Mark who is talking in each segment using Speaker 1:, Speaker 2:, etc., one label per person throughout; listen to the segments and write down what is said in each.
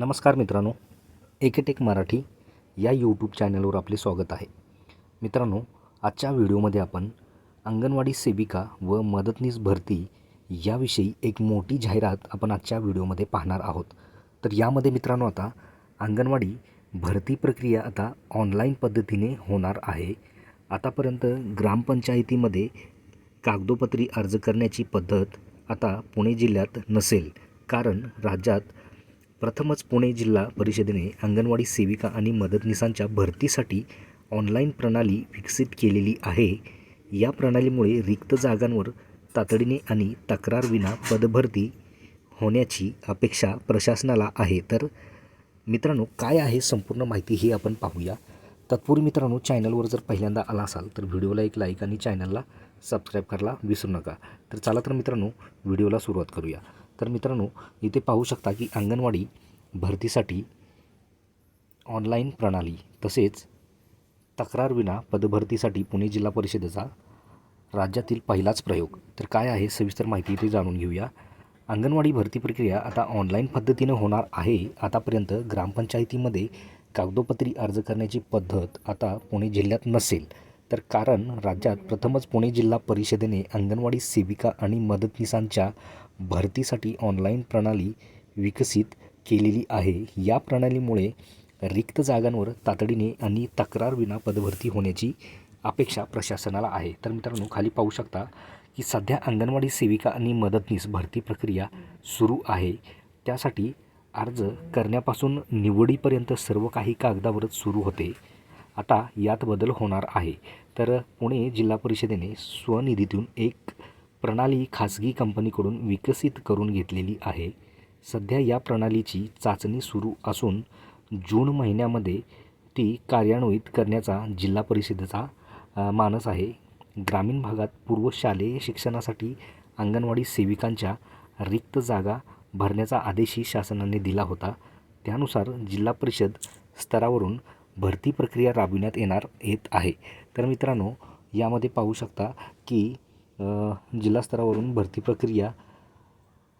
Speaker 1: नमस्कार मित्रांनो एकेटेक मराठी या यूट्यूब चॅनलवर आपले स्वागत आहे. मित्रांनो आजच्या व्हिडिओमध्ये आपण अंगणवाडी सेविका व मदतनीस भरती याविषयी एक मोठी जाहिरात आपण आजच्या व्हिडिओमध्ये पाहणार आहोत. तर यामध्ये मित्रांनो आता अंगणवाडी भरती प्रक्रिया आता ऑनलाईन पद्धतीने होणार आहे. आतापर्यंत ग्रामपंचायतीमध्ये कागदोपत्री अर्ज करण्याची पद्धत आता पुणे जिल्ह्यात नसेल कारण राज्यात प्रथमच पुणे जिल्हा परिषदेने अंगणवाडी सेविका आणि मदतनीसांच्या भरतीसाठी ऑनलाईन प्रणाली विकसित केलेली आहे. या प्रणालीमुळे रिक्त जागांवर तातडीने आणि तक्रारविना पदभरती होण्याची अपेक्षा प्रशासनाला आहे. तर मित्रांनो काय आहे संपूर्ण माहिती ही आपण पाहूया. तत्पूर्वी मित्रांनो चॅनलवर जर पहिल्यांदा आला असाल तर व्हिडिओला एक लाईक आणि चॅनलला सबस्क्राईब करायला विसरू नका. तर चला तर मित्रांनो व्हिडिओला सुरुवात करूया. तर मित्रांनो इथे पाहू शकता की अंगणवाडी भरतीसाठी ऑनलाईन प्रणाली तसेच तक्रारविना पदभरतीसाठी पुणे जिल्हा परिषदेचा राज्यातील पहिलाच प्रयोग. तर काय आहे सविस्तर माहिती इथे जाणून घेऊया. अंगणवाडी भरती प्रक्रिया आता ऑनलाईन पद्धतीनं होणार आहे. आतापर्यंत ग्रामपंचायतीमध्ये कागदोपत्री अर्ज करण्याची पद्धत आता पुणे जिल्ह्यात नसेल. तर कारण राज्यात प्रथमच पुणे जिल्हा परिषदेने अंगणवाडी सेविका आणि मदतनीसांच्या भरतीसाठी ऑनलाईन प्रणाली विकसित केलेली आहे. या प्रणालीमुळे रिक्त जागांवर तातडीने आणि तक्रारविना पदभरती होण्याची अपेक्षा प्रशासनाला आहे. तर मित्रांनो खाली पाहू शकता की सध्या अंगणवाडी सेविका आणि मदतनीस भरती प्रक्रिया सुरू आहे. त्यासाठी अर्ज करण्यापासून निवडीपर्यंत सर्व काही कागदावरच सुरू होते. आता यात बदल होणार आहे. तर पुणे जिल्हा परिषदेने स्वनिधीतून एक प्रणाली खाजगी कंपनीकडून विकसित करून घेतलेली आहे. सध्या या प्रणालीची चाचणी सुरू असून जून महिन्यामध्ये ती कार्यान्वित करण्याचा जिल्हा परिषदेचा मानस आहे. ग्रामीण भागात पूर्व शालेय शिक्षणासाठी अंगणवाडी सेविकांच्या रिक्त जागा भरण्याचा आदेशही शासनाने दिला होता. त्यानुसार जिल्हा परिषद स्तरावरून भरती प्रक्रिया राबविण्यात येणार येत आहे. तर मित्रांनो यामध्ये पाहू शकता की जिल्हास्तरावरून भरती प्रक्रिया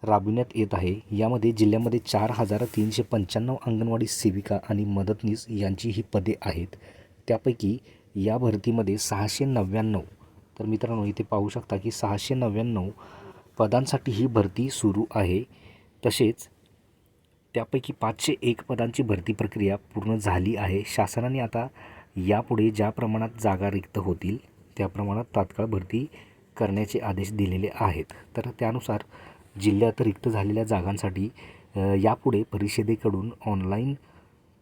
Speaker 1: राबविण्यात येत आहे. यामध्ये जिल्ह्यामध्ये चार हजार तीनशे पंच्याण्णव अंगणवाडी सेविका आणि मदतनीस यांची ही पदे आहेत. त्यापैकी या भरतीमध्ये सहाशे नव्याण्णव तर मित्रांनो इथे पाहू शकता की सहाशे नव्याण्णव पदांसाठी ही भरती सुरू आहे. तसेच त्यापैकी पाचशे एक पदांची भरती प्रक्रिया पूर्ण झाली आहे. शासनाने आता यापुढे ज्या प्रमाणात जागा रिक्त होतील त्या प्रमाणात तात्काळ भरती करण्याचे आदेश दिलेले आहेत. तर त्यानुसार जिल्ह्यात रिक्त झालेल्या जागांसाठी यापुढे परिषदेकडून ऑनलाईन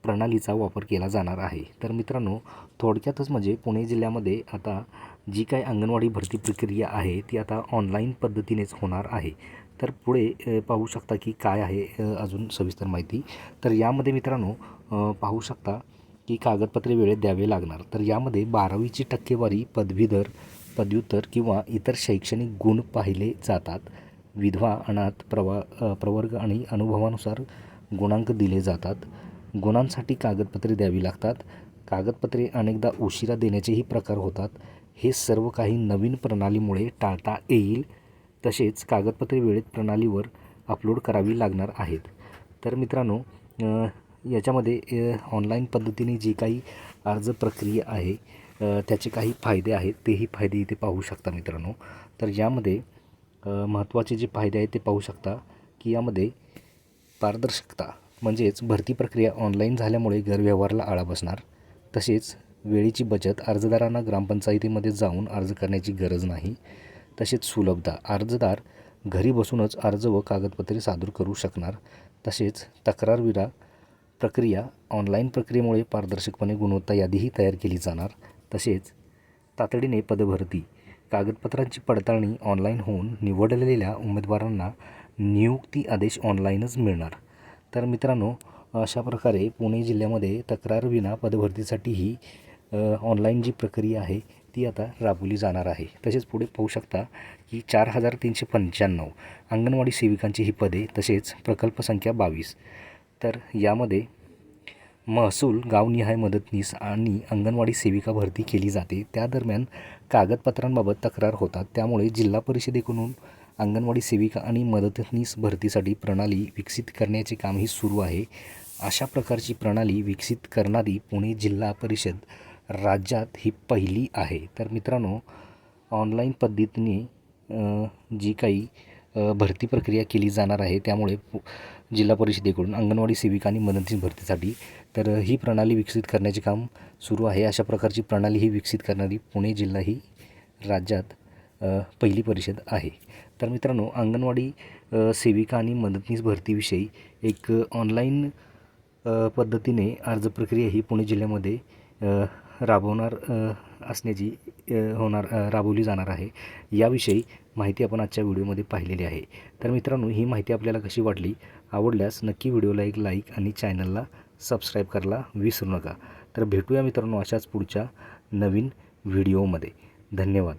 Speaker 1: प्रणालीचा वापर केला जाणार आहे. तर मित्रांनो थोडक्यातच म्हणजे पुणे जिल्ह्यामध्ये आता जी काय अंगणवाडी भरती प्रक्रिया आहे ती आता ऑनलाईन पद्धतीनेच होणार आहे. तर पुढे पाहू शकता की काय आहे अजून सविस्तर माहिती. तर यामध्ये मित्रांनो पाहू शकता की कागदपत्रे वेळेत द्यावे लागणार. तर यामध्ये बारावीची टक्केवारी पदवीधर पदव्युत्तर किंवा इतर शैक्षणिक गुण पाहिले जातात. विधवा अनाथ प्रवा प्रवर्ग आणि अनुभवानुसार गुणांक दिले जातात. गुणांसाठी कागदपत्रे द्यावी लागतात. कागदपत्रे अनेकदा उशिरा देण्याचेही प्रकार होतात. हे सर्व काही नवीन प्रणालीमुळे टाळता येईल. तसेच कागदपत्रे वेळेत प्रणालीवर अपलोड करावी लागणार आहेत. तर मित्रांनो याच्यामध्ये ऑनलाईन पद्धतीने जी काही अर्ज प्रक्रिया आहे त्याचे काही फायदे आहेत तेही फायदे इथे पाहू शकता मित्रांनो. तर यामध्ये महत्त्वाचे जे फायदे आहेत ते पाहू शकता की यामध्ये पारदर्शकता म्हणजेच भरती प्रक्रिया ऑनलाईन झाल्यामुळे गैरव्यवहाराला आळा बसणार. तसेच वेळेची बचत अर्जदारांना ग्रामपंचायतीमध्ये जाऊन अर्ज करण्याची गरज नाही. तसेच सुलभता अर्जदार घरी बसूनच अर्ज व कागदपत्रे सादर करू शकणार. तसेच तक्रारविरा प्रक्रिया ऑनलाईन प्रक्रियेमुळे पारदर्शकपणे गुणवत्ता यादीही तयार केली जाणार. तसेच तातडीने पदभरती कागदपत्रांची पडताळणी ऑनलाईन होऊन निवडलेल्या उमेदवारांना नियुक्ती आदेश ऑनलाईनच मिळणार. तर मित्रांनो अशा प्रकारे पुणे जिल्ह्यामध्ये तक्रारविना पदभरतीसाठी ही ऑनलाईन जी प्रक्रिया आहे ती आता राबवली जाणार आहे. तसेच पुढे पाहू शकता की चार हजार तीनशे पंच्याण्णव अंगणवाडी सेविकांची ही पदे तसेच प्रकल्प संख्या बावीस. तर यामध्ये महसूल गावनिहाय मदतनीस आणि अंगणवाडी सेविका भरती केली जाते. त्या दरम्यान कागदपत्रांबाबत तक्रार होतात. त्यामुळे जिल्हा परिषदेकडून अंगणवाडी सेविका आणि मदतनीस भरतीसाठी प्रणाली विकसित करण्याचे कामही सुरू आहे. अशा प्रकारची प्रणाली विकसित करणारी पुणे जिल्हा परिषद राज्यात ही पहिली आहे. तर मित्रांनो ऑनलाईन पद्धतीने जी काही भरती प्रक्रिया केली जाणार आहे. त्यामुळे पु- जिल्हा परिषदेकडून अंगणवाडी सेविका आणि मदतीस भरतीसाठी तर ही प्रणाली विकसित करण्याचे काम सुरू आहे. अशा प्रकारची प्रणाली ही विकसित करणारी पुणे जिल्हा ही राज्यात पहिली परिषद आहे. तर मित्रांनो अंगणवाडी सेविका आणि मदतनीस भरतीविषयी एक ऑनलाईन पद्धतीने अर्ज प्रक्रिया ही पुणे जिल्ह्यामध्ये राबवणार असण्याची होणार राबवली जाणार आहे. याविषयी माहिती आपण आजच्या व्हिडिओमध्ये पाहिलेली आहे. तर मित्रांनो ही माहिती आपल्याला कशी वाटली? आवडल्यास नक्की व्हिडिओला एक लाईक आणि चॅनलला सबस्क्राईब करायला विसरू नका. तर भेटूया मित्रांनो अशाच पुढच्या नवीन व्हिडिओमध्ये. धन्यवाद.